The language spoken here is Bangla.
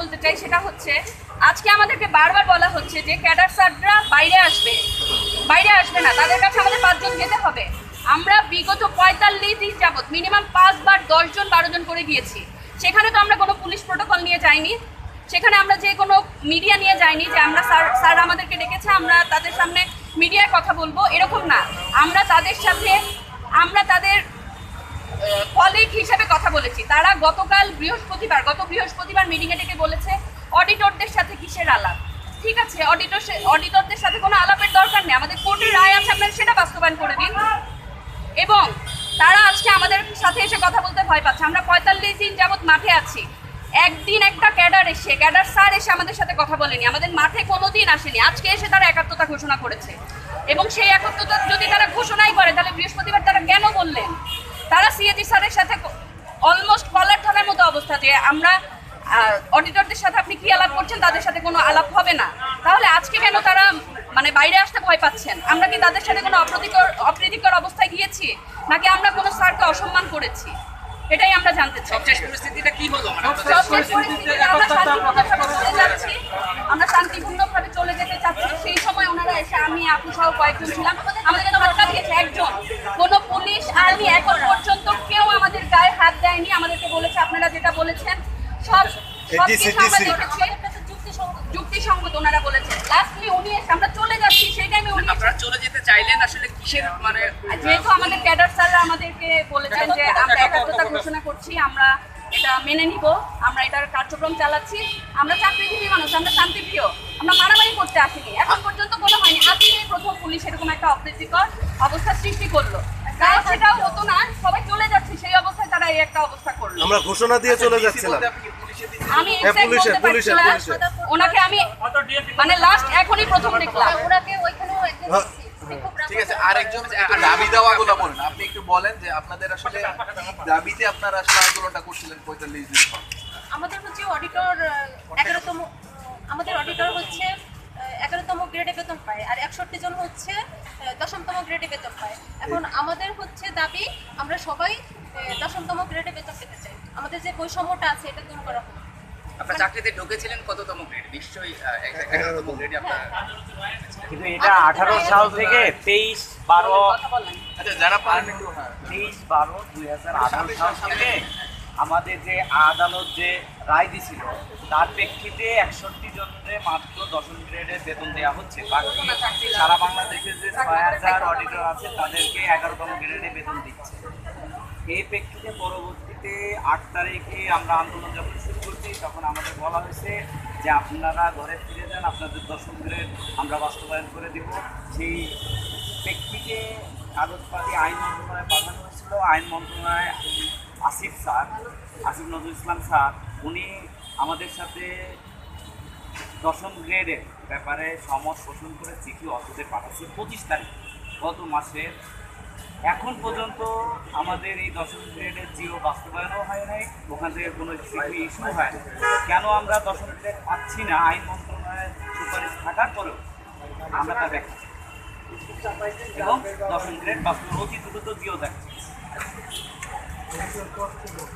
বলতে চাই সেটা হচ্ছে, আজকে আমাদেরকে বারবার বলা হচ্ছে যে ক্যাডার স্যাররা বাইরে আসবে। বাইরে আসবে না, তাদের কাছে আমাদের পাঁচজন যেতে হবে। আমরা বিগত পঁয়তাল্লিশ দিন যাবৎ মিনিমাম পাঁচবার দশজন বারো জন করে গিয়েছি। সেখানে তো আমরা কোনো পুলিশ প্রোটোকল নিয়ে যাইনি। সেখানে আমরা যে কোনো মিডিয়া নিয়ে যাইনি যে আমরা স্যার স্যার আমাদেরকে ডেকেছে, আমরা তাদের সামনে মিডিয়ায় কথা বলব, এরকম না। আমরা তাদের সাথে, আমরা তাদের কলিগ হিসাবে কথা তারা গতকাল বৃহস্পতিবার, গত বৃহস্পতিবার মিটিংয়ে ডেকে বলেছে অডিটরদের সাথে কিসের আলাপ? ঠিক আছে অডিটর অডিটরদের সাথে কোনো আলাপের দরকার নেই। আমাদের কোর্টের রায় আছে, আপনারা সেটা বাস্তবায়ন করে দিন। এবং তারা আজকে আমাদের সাথে এসে কথা বলতে ভয় পাচ্ছে। আমরা পঁয়তাল্লিশ দিন যাবৎ মাঠে আছি। একদিন একটা ক্যাডার এসে, ক্যাডার স্যার এসে আমাদের সাথে কথা বলেনি। আমাদের মাঠে কোনো দিন আসেনি। আজকে এসে তারা একাত্মতা ঘোষণা করেছে। এবং সেই একাত্মতা যদি তারা ঘোষণাই করে, তাহলে বৃহস্পতিবার তারা কেন বললেন? তারা সিএজি স্যারের সাথে অলমোস্ট কলার ধরার মতো অবস্থা যে আমরা অডিটরদের সাথে আপনি কি আলাপ করছেন তাদের সাথে কোনো আলাপ হবে না। তাহলে আজকে কেন তারা মানে বাইরে আসতে ভয় পাচ্ছেন? আমরা কি তাদের সাথে কোনো অপ্রীতিকর অপ্রীতিকর অবস্থায় গিয়েছি? নাকি আমরা কোনো স্যারকে অসম্মান করেছি? এটাই আমরা জানতে চাই। পরিস্থিতিটা কি হলো? আমরা শান্তিপূর্ণভাবে চলে যাচ্ছি। আমরা শান্তিপূর্ণভাবে চলে যেতে চাচ্ছি। সেই সময় ওনারা এসে আমি আপু সহ কয়েকজন ছিলাম। আমাদেরকে ধাক্কা দিয়েছে একজন কোনো পুলিশ আর্মি এখন পর্যন্ত কেউ আমাদের গায়ে হাত দেয়নি আমাদেরকে বলেছে আপনারা যেটা বলেছেন সব সব আমরা দেখেছি। যুক্তিসঙ্গত ওনারা বলেছেন। লাস্টলি উনি আমরা চলে যাচ্ছি সেই টাইমে উনি আপনারা চলে যেতে চাইলেন আসলে কিসের মানে যেহেতু আমাদের ক্যাডার স্যাররা আমাদেরকে বলেছেন যে আমরা একাত্মতা ঘোষণা করছি আমরা এটা মেনে নিব আমরা এটার কার্যক্রম চালাচ্ছি। আমরা চাকরিজীবী মানুষ আমরা শান্তিপ্রিয়। আমরা মারামারি করতে আসিনি। এখন পর্যন্ত কোনো হয়নি। আজকে প্রথম পুলিশ এরকম একটা অপ্রীতিকর অবস্থা সৃষ্টি করল। সেটাও হতো না। সবাই চলে যাচ্ছে সেই অবস্থায় তারা এই একটা অবস্থা করল। আমরা ঘোষণা দিয়ে চলে যাচ্ছিলাম। আমি হ্যাঁ, exact পুলিশের, পুলিশের, ওনাকে আমি মানে লাস্ট এখনই প্রথম দেখলাম। ওনাকে ওইখানেও একজন হ্যাঁ। ঠিক আছে আরেকজন দাবি দেওয়াগুলো বলেন। আপনি একটু বলেন যে আপনাদের আসলে দাবিতে আপনারা আসলে আন্দোলনটা করছিলেন পঁয়তাল্লিশ দিন পর। আমাদের হচ্ছে অডিটর এগারোতম আমাদের অডিটর হচ্ছে এগারোতম গ্রেডে বেতন পায়। আর একষট্টি জন হচ্ছে দশমতম গ্রেডে বেতন পায়। এখন আমাদের হচ্ছে দাবি আমরা সবাই দশমতম গ্রেডে বেতন পেতে চাই। আমাদের যে বৈষম্যটা আছে এটা দূর করা হোক। আপনার চাকরিতে ঢুকেছিলেন কততম গ্রেড নিশ্চয়ই এগারোতম গ্রেডে আপনার কিন্তু এটা আঠারো সাল থেকে তেইশ বারো। আচ্ছা যারা পারেন একটু। হ্যাঁ তেইশ বারো দুই হাজার আঠারো সাল থেকে আমাদের যে আদালত যে রায় দিছিল তার প্রেক্ষিতে একষট্টি জনের মাত্র দশম গ্রেডে বেতন দেওয়া হচ্ছে। বাকি সারা বাংলাদেশে যে ছয় হাজার অডিটর আছে তাদেরকে এগারোতম গ্রেডে বেতন দিচ্ছে। এই প্রেক্ষিতে পরবর্তীতে আট তারিখে আমরা আন্দোলন যখন শুরু করছি, তখন আমাদের বলা হয়েছে যে আপনারা ঘরে ফিরে যান, আপনাদের দশম গ্রেড আমরা বাস্তবায়ন করে দিব। সেই প্রেক্ষিতে কাগজপাতি আইন মন্ত্রণালয়ে পাঠানো হয়েছিল। আইন মন্ত্রণালয় আসিফ স্যার, আসিফ নজরুল ইসলাম স্যার, উনি আমাদের সাথে দশম গ্রেডের ব্যাপারে সমত পোষণ করে চিঠি অফিসে পাঠাচ্ছে। পঁচিশ তারিখ, গত মাসের এখন পর্যন্ত আমাদের এই দশম গ্রেডের জিও বাস্তবায়নও হয় নাই, ওখান থেকে কোনো ইস্যু হয় কেন আমরা দশম গ্রেড পাচ্ছি না? আইন মন্ত্রণালয়ের সুপারিশ থাকার পরেও আমরা তা দেখি এবং দশম গ্রেড বাস্তব অতি দ্রুত জিও দেখাচ্ছি।